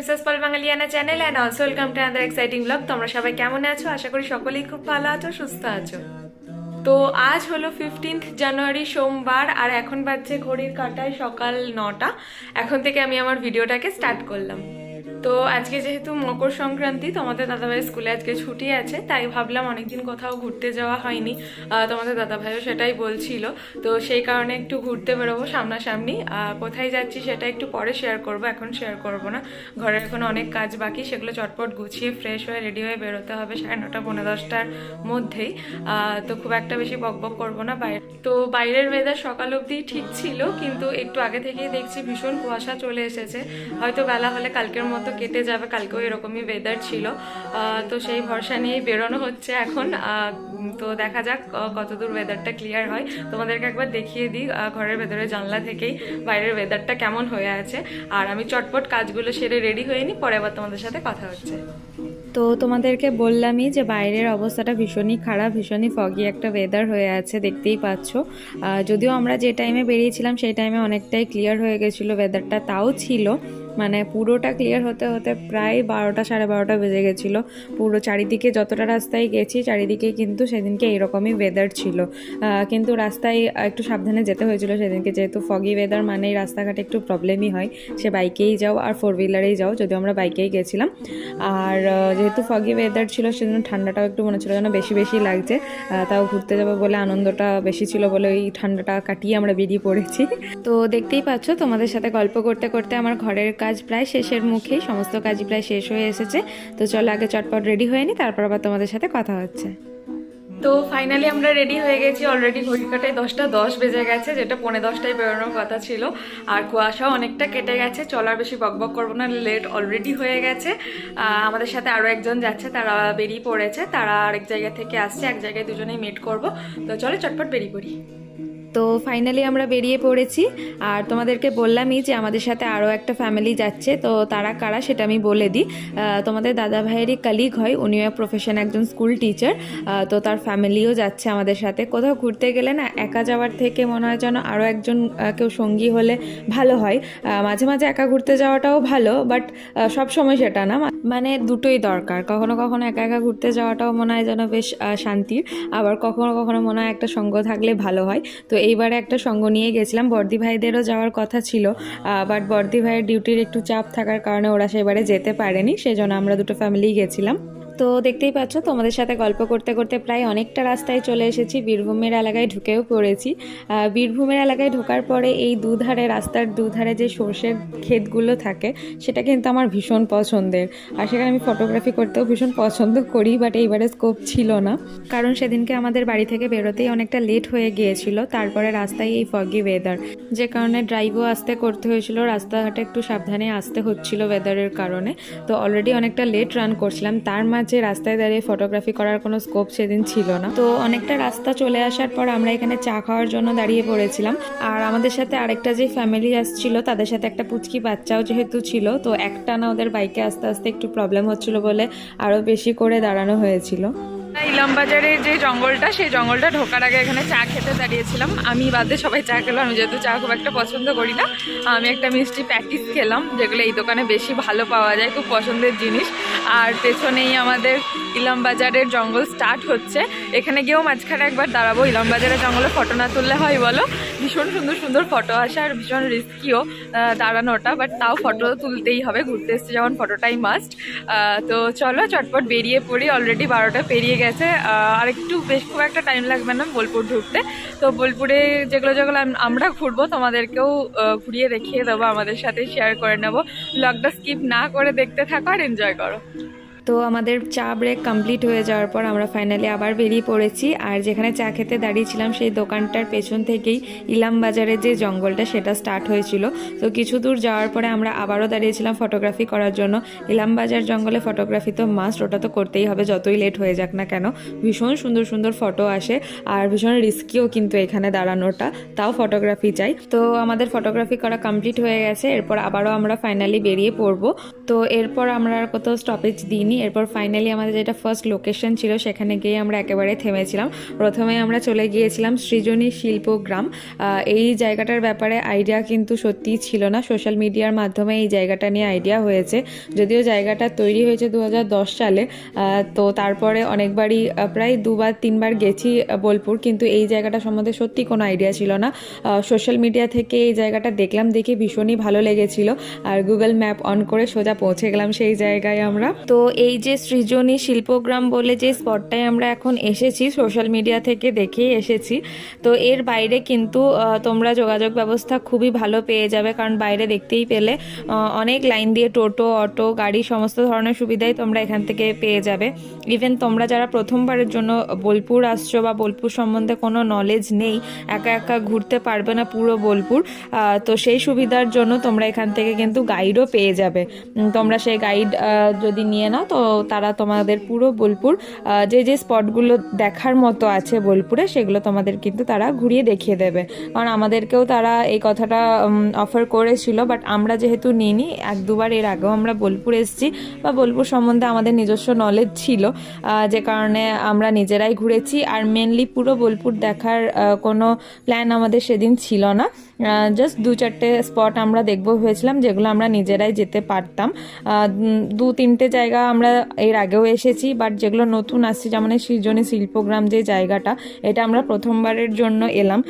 Mrs Paul Bangaliana channel and also welcome to other exciting vlog তোমরা সবাই কেমন আছো? আশা করি সকলেই খুব ভালো আছো, সুস্থ আছো। তো আজ হলো ফিফটিন্থ জানুয়ারি সোমবার, আর এখন বাজছে ঘড়ির কাটায় সকাল নটা। এখন থেকে আমি আমার ভিডিওটাকে স্টার্ট করলাম। তো আজকে যেহেতু মকর সংক্রান্তি, তোমাদের দাদাভাই স্কুলে আজকে ছুটি আছে, তাই ভাবলাম অনেকদিন কোথাও ঘুরতে যাওয়া হয়নি। তোমাদের দাদাভাইও সেটাই বলছিল। তো সেই কারণে একটু ঘুরতে বেরোবো সামনাসামনি। কোথায় যাচ্ছি সেটা একটু পরে শেয়ার করব, এখন শেয়ার করব না। ঘরের এখন অনেক কাজ বাকি, সেগুলো চটপট গুছিয়ে ফ্রেশ হয়ে রেডি হয়ে বেরোতে হবে সাড়ে নটা পনেরো দশটার মধ্যেই। তো খুব একটা বেশি বকবক করব না বাইরে। তো বাইরের ওয়েদার সকাল অবধি ঠিক ছিল, কিন্তু একটু আগে থেকেই দেখছি ভীষণ কুয়াশা চলে এসেছে। হয়তো বেলা হলে কালকের মতো কেটে যাবে, কালকেও এরকমই ওয়েদার ছিল। তো সেই ভরসা নিয়েই বেরোনো হচ্ছে এখন। তো দেখা যাক কতদূর ওয়েদারটা ক্লিয়ার হয়। তোমাদেরকে একবার দেখিয়ে দিই ঘরের ভেতরে জানলা থেকেই বাইরের ওয়েদারটা কেমন হয়ে আছে। আর আমি চটপট কাজগুলো সেরে রেডি হয়ে নিই, পরে আবার তোমাদের সাথে কথা হচ্ছে। তো তোমাদেরকে বললামই যে বাইরের অবস্থাটা ভীষণই খারাপ, ভীষণই ফগি একটা ওয়েদার হয়ে আছে, দেখতেই পাচ্ছ। যদিও আমরা যে টাইমে বেরিয়েছিলাম, সেই টাইমে অনেকটাই ক্লিয়ার হয়ে গেছিল ওয়েদারটা তাও ছিল। মানে পুরোটা ক্লিয়ার হতে হতে প্রায় বারোটা, সাড়ে বারোটা বেজে গেছিল। পুরো চারিদিকে যতটা রাস্তায় গেছি, চারিদিকে কিন্তু সেদিনকে এরকমই ওয়েদার ছিল। কিন্তু রাস্তায় একটু সাবধানে যেতে হয়েছিল সেদিনকে। যেহেতু ফগি ওয়েদার মানেই রাস্তাঘাটে একটু প্রবলেমই হয়। সে বাইকেই যাও আর ফোর হুইলারেই যাও, যদিও আমরা বাইকেই গেছিলাম। আর যেহেতু ফগি ওয়েদার ছিল, সেজন্য ঠান্ডাটাও একটু মনে ছিল যেন বেশি বেশি লাগছে। তাও ঘুরতে যাব বলে আনন্দটা বেশি ছিল বলে ওই ঠান্ডাটা কাটিয়ে আমরা বেরিয়ে পড়েছি। তো দেখতেই পাচ্ছ, তোমাদের সাথে গল্প করতে করতে আমার ঘরের কাজ প্রায় শেষের মুখেই সমস্ত কাজই প্রায় শেষ হয়ে এসেছে। তো চলো আগে চটপট রেডি হয়ে নি, তারপর আবার তোমাদের সাথে কথা হচ্ছে। তো ফাইনালি আমরা রেডি হয়ে গেছি অলরেডি ঘড়ি কাটায় দশটা দশ বেজে গেছে, যেটা পৌনে দশটায় বেরোনোর কথা ছিল। আর কুয়াশাও অনেকটা কেটে গেছে চলার বেশি বকবক করব না লেট অলরেডি হয়ে গেছে। আমাদের সাথে আরও একজন যাচ্ছে, তারা বেরিয়ে পড়েছে, তারা আরেক জায়গা থেকে আসছে, এক জায়গায় দুজনেই মিট করব। তো চলো চটপট বেরিয়ে পড়ি। তো ফাইনালি আমরা বেরিয়ে পড়েছি। আর তোমাদেরকে বললামই যে আমাদের সাথে আরও একটা ফ্যামিলি যাচ্ছে, তো তারা কারা সেটা আমি বলে দিই। তোমাদের দাদা ভাইয়েরই কালিগ হয়, উনিও প্রফেশন একজন স্কুল টিচার তো তার ফ্যামিলিও যাচ্ছে আমাদের সাথে। কোথাও ঘুরতে গেলে না একা যাওয়ার থেকে মনে হয় যেন আরও একজন কেউ সঙ্গী হলে ভালো হয়। মাঝে মাঝে একা ঘুরতে যাওয়াটাও ভালো বাট সব সময় সেটা না। মানে দুটোই দরকার। কখনো কখনো একা একা ঘুরতে যাওয়াটাও মনে হয় যেন বেশ শান্তির। আবার কখনো কখনো মনে হয় একটা সঙ্গ থাকলে ভালো হয়। তো এইবারে একটা সঙ্গ নিয়ে গেছিলাম। বর্দি ভাইদেরও যাওয়ার কথা ছিল বাট বর্দি ভাইয়ের ডিউটির একটু চাপ থাকার কারণে ওরা সেবারে যেতে পারেনি, সেজন্য আমরা দুটো ফ্যামিলি গেছিলাম। তো দেখতেই পাচ্ছ, তোমাদের সাথে গল্প করতে করতে প্রায় অনেকটা রাস্তায় চলে এসেছি। বীরভূমের এলাকায় ঢুকেও পড়েছি। বীরভূমের এলাকায় ঢোকার পরে এই দুধারে, রাস্তার দুধারে যে সর্ষের ক্ষেতগুলো থাকে, সেটা কিন্তু আমার ভীষণ পছন্দের। আর সেখানে আমি ফটোগ্রাফি করতেও ভীষণ পছন্দ করি বাট এইবারে স্কোপ ছিল না। কারণ সেদিনকে আমাদের বাড়ি থেকে বেরোতেই অনেকটা লেট হয়ে গিয়েছিল, তারপরে রাস্তায় এই ফগি ওয়েদার যে কারণে ড্রাইভও আসতে করতে হয়েছিল, রাস্তাঘাটে একটু সাবধানে আসতে হচ্ছিল ওয়েদারের কারণে। তো অলরেডি অনেকটা লেট রান করছিলাম, তার মাঝে রাস্তায় দাঁড়িয়ে ফটোগ্রাফি করার কোনো স্কোপ সেদিন ছিল না। তো অনেকটা রাস্তা চলে আসার পর আমরা এখানে চা খাওয়ার জন্য দাঁড়িয়ে পড়েছিলাম। আর আমাদের সাথে আরেকটা যে ফ্যামিলি আসছিল, তাদের সাথে একটা পুচকি বাচ্চাও যেহেতু ছিল, তো একটা না ওদের বাইকে আস্তে আস্তে একটু প্রবলেম হচ্ছিল বলে আরও বেশি করে দাঁড়ানো হয়েছিল। ইলাম বাজারে যে জঙ্গলটা, সেই জঙ্গলটা ঢোকার আগে এখানে চা খেতে দাঁড়িয়েছিলাম। আমি বাদে সবাই চা খেলাম, আমি যেহেতু চা খুব একটা পছন্দ করি না। আমি একটা মিষ্টি প্যাকেজ খেলাম, যেগুলো এই দোকানে বেশি ভালো পাওয়া যায়, খুব পছন্দের জিনিস। আর পেছনেই আমাদের ইলাম বাজারের জঙ্গল স্টার্ট হচ্ছে। এখানে গিয়েও মাঝখানে একবার দাঁড়াবো। ইলাম বাজারের জঙ্গলে ফটো না তুললে হয় বলো? ভীষণ সুন্দর সুন্দর ফটো আসে আর ভীষণ রিস্কিও দাঁড়ানোটা বাট তাও ফটো তুলতেই হবে। ঘুরতে এসছে যেমন ফটোটাই মাস্ট তো চলো, চটপট বেরিয়ে পড়ি। অলরেডি বারোটা পেরিয়ে গেছে। আহ, আর একটু বেশ খুব একটা টাইম লাগবে না বোলপুর ঢুকতে। তো বোলপুরে যেগুলো যেগুলো আমরা ঘুরবো তোমাদেরকেও ঘুরিয়ে দেখিয়ে দেবো আমাদের সাথে শেয়ার করে নেব। ব্লগটা স্কিপ না করে দেখতে থাকো আর এনজয় করো। তো আমাদের চা ব্রেক কমপ্লিট হয়ে যাওয়ার পর আমরা ফাইনালি আবার বেরিয়ে পড়েছি। আর যেখানে চা খেতে দাঁড়িয়েছিলাম, সেই দোকানটার পেছন থেকেই ইলাম বাজারের যে জঙ্গলটা, সেটা স্টার্ট হয়েছিল। তো কিছু দূর যাওয়ার পরে আমরা আবারও দাঁড়িয়েছিলাম ফটোগ্রাফি করার জন্য। ইলাম বাজার জঙ্গলে ফটোগ্রাফি তো মাস্ট ওটা তো করতেই হবে, যতই লেট হয়ে যাক না কেন। ভীষণ সুন্দর সুন্দর ফটো আসে, আর ভীষণ রিস্কিও কিন্তু এখানে দাঁড়ানোটা, তাও ফটোগ্রাফি চাই। তো আমাদের ফটোগ্রাফি করা কমপ্লিট হয়ে গেছে, এরপর আবারও আমরা ফাইনালি বেরিয়ে পড়ব। তো এরপর আমরা আর কোথাও স্টপেজ দিইনি। পারিনি এরপর ফাইনালি আমাদের যেটা ফার্স্ট লোকেশন ছিল, সেখানে গিয়ে আমরা একেবারে থেমেছিলাম। প্রথমে আমরা চলে গিয়েছিলাম সৃজনী শিল্পগ্রাম এই জায়গাটার ব্যাপারে আইডিয়া কিন্তু সত্যিই ছিল না। সোশ্যাল মিডিয়ার মাধ্যমে এই জায়গাটা নিয়ে আইডিয়া হয়েছে। যদিও জায়গাটা তৈরি হয়েছে দু হাজার দশ সালে তো তারপরে অনেকবারই প্রায় দুবার, তিনবার গেছি বোলপুর। কিন্তু এই জায়গাটা সম্বন্ধে সত্যি কোনো আইডিয়া ছিল না। সোশ্যাল মিডিয়া থেকে এই জায়গাটা দেখলাম, দেখে ভীষণই ভালো লেগেছিল। আর গুগল ম্যাপ অন করে সোজা পৌঁছে গেলাম সেই জায়গায় আমরা। তো এই যে সৃজনী শিল্পগ্রাম বলে যে স্পটটায় আমরা এখন এসেছি, সোশ্যাল মিডিয়া থেকে দেখেই এসেছি, তো এর বাইরে কিন্তু তোমরা যোগাযোগ ব্যবস্থা খুবই ভালো পেয়ে যাবে, কারণ বাইরে দেখতেই পেলে অনেক লাইন দিয়ে টোটো, অটো, গাড়ি, সমস্ত ধরনের সুবিধাই তোমরা এখান থেকে পেয়ে যাবে। ইভেন তোমরা যারা প্রথমবারের জন্য বোলপুর আসছো বা বোলপুর সম্বন্ধে কোনো নলেজ নেই, একা একা ঘুরতে পারবে না পুরো বোলপুর তো সেই সুবিধার জন্য তোমরা এখান থেকে কিন্তু গাইডও পেয়ে যাবে। তোমরা সেই গাইড যদি নিয়ে নাও তো তারা তোমাদের পুরো বোলপুর যে যে স্পটগুলো দেখার মতো আছে বোলপুরে, সেগুলো তোমাদের কিন্তু তারা ঘুরিয়ে দেখিয়ে দেবে। কারণ আমাদেরকেও তারা এই কথাটা অফার করেছিল বাট আমরা যেহেতু নিইনি, এক দুবার এর আগেও আমরা বোলপুর এসেছি, বা বোলপুর সম্বন্ধে আমাদের নিজস্ব নলেজ ছিল যে কারণে আমরা নিজেরাই ঘুরেছি, আর মেনলি পুরো বোলপুর দেখার কোনো প্ল্যান আমাদের সেদিন ছিল না। জাস্ট দু চারটে স্পট আমরা দেখব ভেবেছিলাম, যেগুলো আমরা নিজেরাই যেতে পারতাম। দু তিনটে জায়গা আমরা এর আগেও এসেছি বাট যেগুলো নতুন আসছে, যেমন এই সৃজনী শিল্পগ্রাম যে জায়গাটা, এটা আমরা প্রথমবারের জন্য এলাম।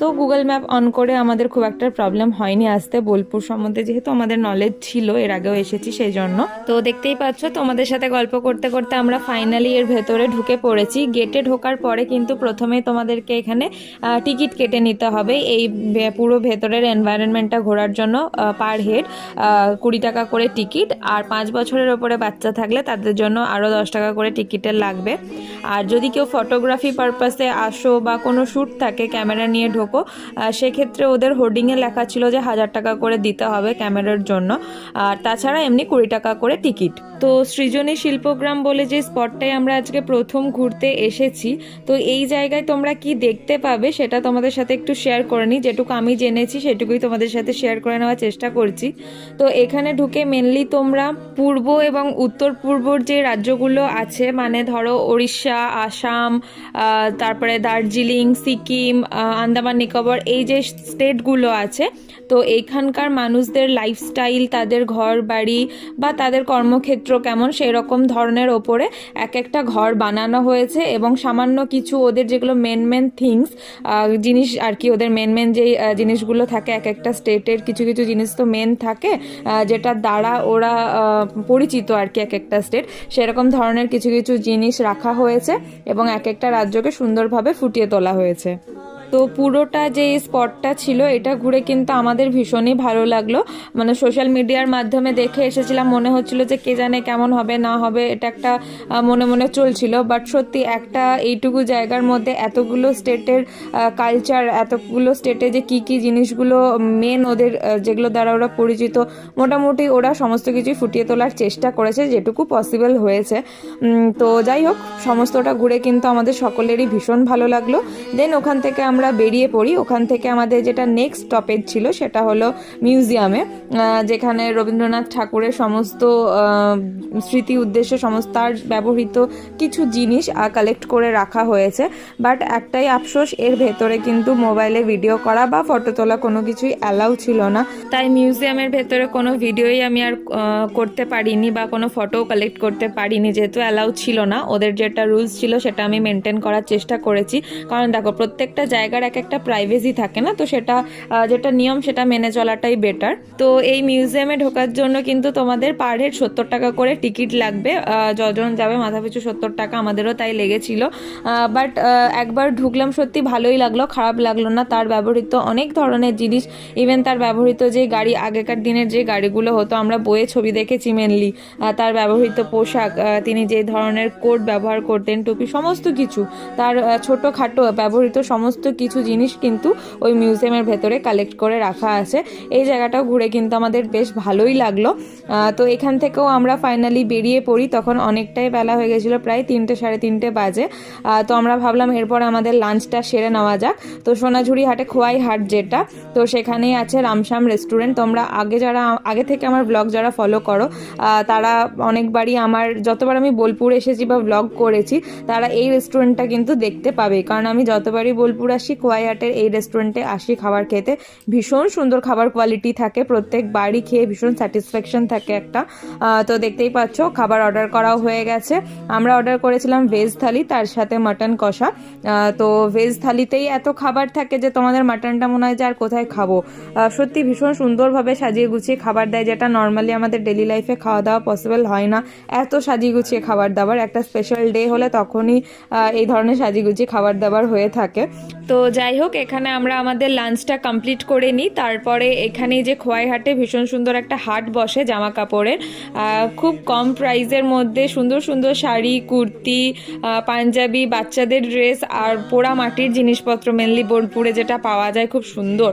তো গুগল ম্যাপ অন করে আমাদের খুব একটা প্রবলেম হয়নি আসতে। বোলপুর সম্বন্ধে যেহেতু আমাদের নলেজ ছিল, এর আগেও এসেছি সেই জন্য তো দেখতেই পাচ্ছ, তোমাদের সাথে গল্প করতে করতে আমরা ফাইনালি এর ভেতরে ঢুকে পড়েছি। গেটে ঢোকার পরে কিন্তু প্রথমেই তোমাদেরকে এখানে টিকিট কেটে নিতে হবে। এই পুরো ভেতরের এনভায়রনমেন্টটা ঘোরার জন্য পার হেড কুড়ি টাকা করে টিকিট আর পাঁচ বছরের ওপরে বাচ্চা থাকলে তাদের জন্য আরও দশ টাকা করে টিকিটের লাগবে। আর যদি কেউ ফটোগ্রাফি পারপাসে আসো বা কোনো শ্যুট থাকে ক্যামেরা নিয়ে ঢোকো সেক্ষেত্রে ওদের হোর্ডিংয়ে লেখা ছিল যে হাজার টাকা করে দিতে হবে ক্যামেরার জন্য। আর তাছাড়া এমনি কুড়ি টাকা করে টিকিট তো সৃজনী শিল্পগ্রাম বলে যে স্পটটায় আমরা আজকে প্রথম ঘুরতে এসেছি, তো এই জায়গায় তোমরা কি দেখতে পাবে সেটা তোমাদের সাথে একটু শেয়ার করে নিই। যেটুকু আমি জেনেছি সেটুকুই তোমাদের সাথে শেয়ার করে নেওয়ার চেষ্টা করছি। তো এখানে ঢুকে মেনলি তোমরা পূর্ব এবং উত্তর পূর্বর যে রাজ্যগুলো আছে মানে ধরো ওড়িশা, আসাম তারপরে দার্জিলিং, সিকিম আন্দামান, নিকোবর, এই যে স্টেটগুলো আছে, তো এইখানকার মানুষদের লাইফস্টাইল তাদের ঘর বাড়ি বা তাদের কর্মক্ষেত্র কেমন? সেই রকম ধরনের ওপরে এক একটা ঘর বানানো হয়েছে এবং সামান্য কিছু ওদের যেগুলো মেন মেন থিংস জিনিস আর কি, ওদের মেন মেন যেই জিনিসগুলো থাকে এক একটা স্টেটের কিছু কিছু জিনিস তো মেন থাকে যেটার দ্বারা ওরা পরিচিত আর কি এক একটা স্টেট সেরকম ধরনের কিছু কিছু জিনিস রাখা হয়েছে এবং এক একটা রাজ্যকে সুন্দরভাবে ফুটিয়ে তোলা হয়েছে। তো পুরোটা যে স্পটটা ছিল, এটা ঘুরে কিন্তু আমাদের ভীষণই ভালো লাগল। মানে সোশ্যাল মিডিয়ার মাধ্যমে দেখে এসেছিলাম, মনে হচ্ছিল যে কে জানে কেমন হবে, না হবে, এটা একটা মনে মনে চলছিল। বাট সত্যি একটা এইটুকু জায়গার মধ্যে এতগুলো স্টেটের কালচার এতগুলো স্টেটে যে কি কি জিনিসগুলো মেন ওদের যেগুলো দ্বারা ওরা পরিচিত, মোটামুটি ওরা সমস্ত কিছুই ফুটিয়ে তোলার চেষ্টা করেছে, যেটুকু পসিবল হয়েছে। তো যাই হোক, সমস্তটা ঘুরে কিন্তু আমাদের সকলেরই ভীষণ ভালো লাগল। দেন ওখান থেকে আমরা বেরিয়ে পড়ি। ওখান থেকে আমাদের যেটা নেক্সট স্টপেজ ছিল সেটা হলো মিউজিয়ামে যেখানে রবীন্দ্রনাথ ঠাকুরের সমস্ত স্মৃতি উদ্দেশ্যে সমস্ত তার ব্যবহৃত কিছু জিনিস কালেক্ট করে রাখা হয়েছে। বাট একটাই আফসোস, এর ভেতরে কিন্তু মোবাইলে ভিডিও করা বা ফটো তোলা কোনো কিছুই অ্যালাউ ছিল না। তাই মিউজিয়ামের ভেতরে কোনো ভিডিওই আমি আর করতে পারিনি বা কোনো ফটো কালেক্ট করতে পারিনি, যেহেতু অ্যালাউ ছিল না। ওদের যেটা রুলস ছিল সেটা আমি মেনটেন করার চেষ্টা করেছি। কারণ দেখো, প্রত্যেকটা জায়গার এক একটা প্রাইভেসি থাকে না? তো সেটা যেটা নিয়ম সেটা মেনে চলাটাই বেটার তো এই মিউজিয়ামে ঢোকার জন্য কিন্তু তোমাদের পার হেড সত্তর টাকা করে টিকিট লাগবে। যজন যাবে, মাথাপিছু সত্তর টাকা আমাদেরও তাই লেগেছিল। বাট একবার ঢুকলাম সত্যি ভালোই লাগল, খারাপ লাগল না। তার ব্যবহৃত অনেক ধরনের জিনিস ইভেন তার ব্যবহৃত যে গাড়ি, আগেকার দিনের যে গাড়িগুলো হতো, আমরা বইয়ে ছবি দেখেছি মেনলি তার ব্যবহৃত পোশাক তিনি যে ধরনের কোট ব্যবহার করতেন, টুপি, সমস্ত কিছু। তার ছোটোখাটো ব্যবহৃত সমস্ত কিছু জিনিস কিন্তু ওই মিউজিয়ামের ভেতরে কালেক্ট করে রাখা আছে। এই জায়গাটাও ঘুরে কিন্তু আমাদের বেশ ভালোই লাগল। তো এখান থেকেও আমরা ফাইনালি বেরিয়ে পড়ি। তখন অনেকটাই বেলা হয়ে গেছিল, প্রায় তিনটে, সাড়ে তিনটে বাজে। তো আমরা ভাবলাম এরপর আমাদের লাঞ্চটা সেরে নেওয়া যাক। তো সোনাঝুরি হাটে খোয়াই হাট যেটা, তো সেখানেই আছে রামশ্যাম রেস্টুরেন্ট তোমরা আগে যারা, আগে থেকে আমার ব্লগ যারা ফলো করো তারা অনেকবারই আমার, যতবার আমি বোলপুর এসেছি বা ব্লগ করেছি, তারা এই রেস্টুরেন্টটা কিন্তু দেখতে পাবে। কারণ আমি যতবারই বোলপুর আসি খোয়াই হাটের এই রেস্টুরেন্টে আসি খাবার খেতে ভীষণ সুন্দর খাবার কোয়ালিটি থাকে। প্রত্যেক বাড়ি খেয়ে ভীষণ স্যাটিসফ্যাকশন থাকে একটা। তো দেখতেই পাচ্ছ, খাবার অর্ডার করাও হয়ে গেছে। আমরা অর্ডার করেছিলাম ভেজ থালি, তার সাথে মাটন কষা। তো ভেজ থালিতেই এত খাবার থাকে যে তোমাদের মাটনটা মনে হয় যে আর কোথায় খাব। সত্যি ভীষণ সুন্দরভাবে সাজিয়ে গুছিয়ে খাবার দেয়, যেটা নর্মালি আমাদের ডেলি লাইফে খাওয়া দাওয়া পসিবল হয় না। এত সাজিয়ে গুছিয়ে খাবার দাবার, একটা স্পেশাল ডে হলে তখনই এই ধরনের সাজিয়ে গুছিয়ে খাবার দাবার হয়ে থাকে। তো যাই হোক, এখানে আমরা আমাদের লাঞ্চটা কমপ্লিট করে নিই। তারপরে এখানে যে খোয়াইহাটে ভীষণ সুন্দর একটা হাট বসে জামা কাপড়ের খুব কম প্রাইসের মধ্যে সুন্দর সুন্দর শাড়ি, কুর্তি পাঞ্জাবি, বাচ্চাদের ড্রেস আর পোড়া মাটির জিনিসপত্র মেনলি বোলপুরে যেটা পাওয়া যায় খুব সুন্দর।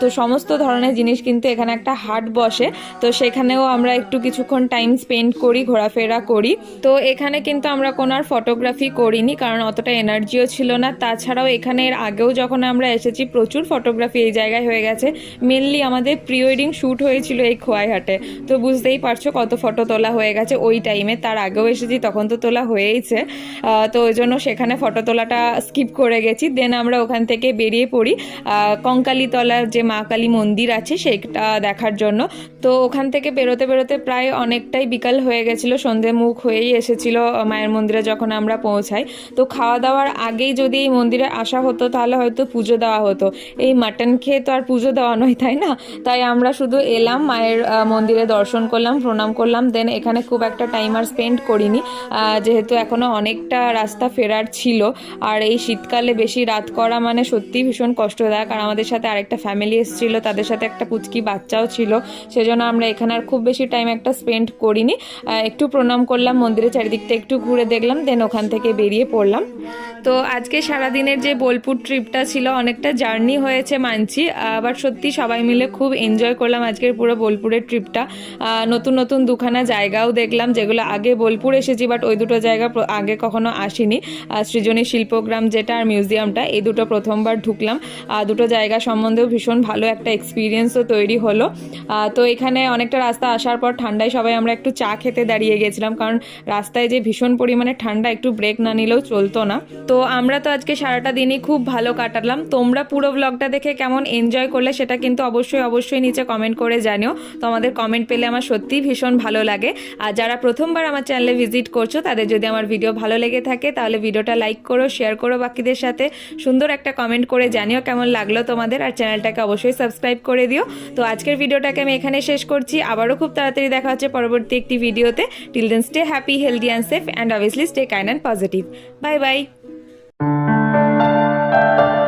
তো সমস্ত ধরনের জিনিস কিন্তু এখানে একটা হাট বসে। তো সেখানেও আমরা একটু কিছুক্ষণ টাইম স্পেন্ড করি, ঘোরাফেরা করি। তো এখানে কিন্তু আমরা কোনো আর ফটোগ্রাফি করিনি, কারণ অতটা এনার্জিও ছিল না। তাছাড়াও এখানে আগেও যখন আমরা এসেছি, প্রচুর ফটোগ্রাফি এই জায়গায় হয়ে গেছে। মেনলি আমাদের প্রি ওয়েডিং শ্যুট হয়েছিল এই খোয়াইহাটে। তো বুঝতেই পারছ কত ফটো তোলা হয়ে গেছে ওই টাইমে তার আগেও এসেছি, তখন তো তোলা হয়েইছে। তো ওই জন্য সেখানে ফটো তোলাটা স্কিপ করে গেছি। দেন আমরা ওখান থেকে বেরিয়ে পড়ি কঙ্কালীতলার যে মা কালী মন্দির আছে সেটা দেখার জন্য। তো ওখান থেকে বেরোতে বেরোতে প্রায় অনেকটাই বিকাল হয়ে গেছিল, সন্ধে মুখ হয়েই এসেছিল মায়ের মন্দিরে যখন আমরা পৌঁছাই। তো খাওয়া দাওয়ার আগেই যদি এই মন্দিরে আসা হতো তাহলে হয়তো পুজো দেওয়া হতো। এই মাটন খেয়ে তো আর পুজো দেওয়া নয়, তাই না? তাই আমরা শুধু এলাম, মায়ের মন্দিরে দর্শন করলাম, প্রণাম করলাম। দেন এখানে খুব একটা টাইম আর স্পেন্ড করিনি। যেহেতু এখনও অনেকটা রাস্তা ফেরার ছিল। আর এই শীতকালে বেশি রাত করা মানে সত্যি ভীষণ কষ্টদায়ক। আর আমাদের সাথে আরেকটা ফ্যামিলি এসেছিল, তাদের সাথে একটা পুচকি বাচ্চাও ছিল। সেজন্য আমরা এখানে আর খুব বেশি টাইম একটা স্পেন্ড করিনি। একটু প্রণাম করলাম, মন্দিরের চারিদিকটা একটু ঘুরে দেখলাম দেন ওখান থেকে বেরিয়ে পড়লাম। তো আজকে সারাদিনের যে বোলপুর ট্রিপটা ছিল, অনেকটা জার্নি হয়েছে মানছি। আবার সত্যি সবাই মিলে খুব এনজয় করলাম আজকের পুরো বোলপুরের ট্রিপটা নতুন নতুন দুখানা জায়গাও দেখলাম, যেগুলো আগে বোলপুর এসেছি বাট ওই দুটো জায়গা আগে কখনো আসিনি। সৃজনী শিল্পগ্রাম যেটা আর মিউজিয়ামটা এই দুটো প্রথমবার ঢুকলাম। দুটো জায়গা সম্বন্ধেও ভীষণ ভালো একটা এক্সপিরিয়েন্সও তৈরি হলো। তো এখানে অনেকটা রাস্তা আসার পর ঠান্ডায় সবাই আমরা একটু চা খেতে দাঁড়িয়ে গেছিলাম, কারণ রাস্তায় যে ভীষণ পরিমাণে ঠান্ডা, একটু ব্রেক না নিলেও চলতো না। তো আমরা তো আজকে সারাটা দিনই খুব ভালো কাটালাম। তোমরা পুরো ব্লগটা দেখে কেমন এনজয় করলে সেটা কিন্তু অবশ্যই অবশ্যই নিচে কমেন্ট করে জানিও। তোমাদের কমেন্ট পেলে আমার সত্যিই ভীষণ ভালো লাগে। আর যারা প্রথমবার আমার চ্যানেলে ভিজিট করছ, তাদের যদি আমার ভিডিও ভালো লেগে থাকে, তাহলে ভিডিওটা লাইক করো শেয়ার করো বাকিদের সাথে। সুন্দর একটা কমেন্ট করে জানিও কেমন লাগল তোমাদের। আর চ্যানেলটাকে অবশ্যই সাবস্ক্রাইব করে দিও। তো আজকের ভিডিওটাকে আমি এখানে শেষ করছি। আবারও খুব তাড়াতাড়ি দেখা হচ্ছে পরবর্তী একটি ভিডিওতে। Till then stay happy healthy and safe and obviously stay kind and positive bye bye you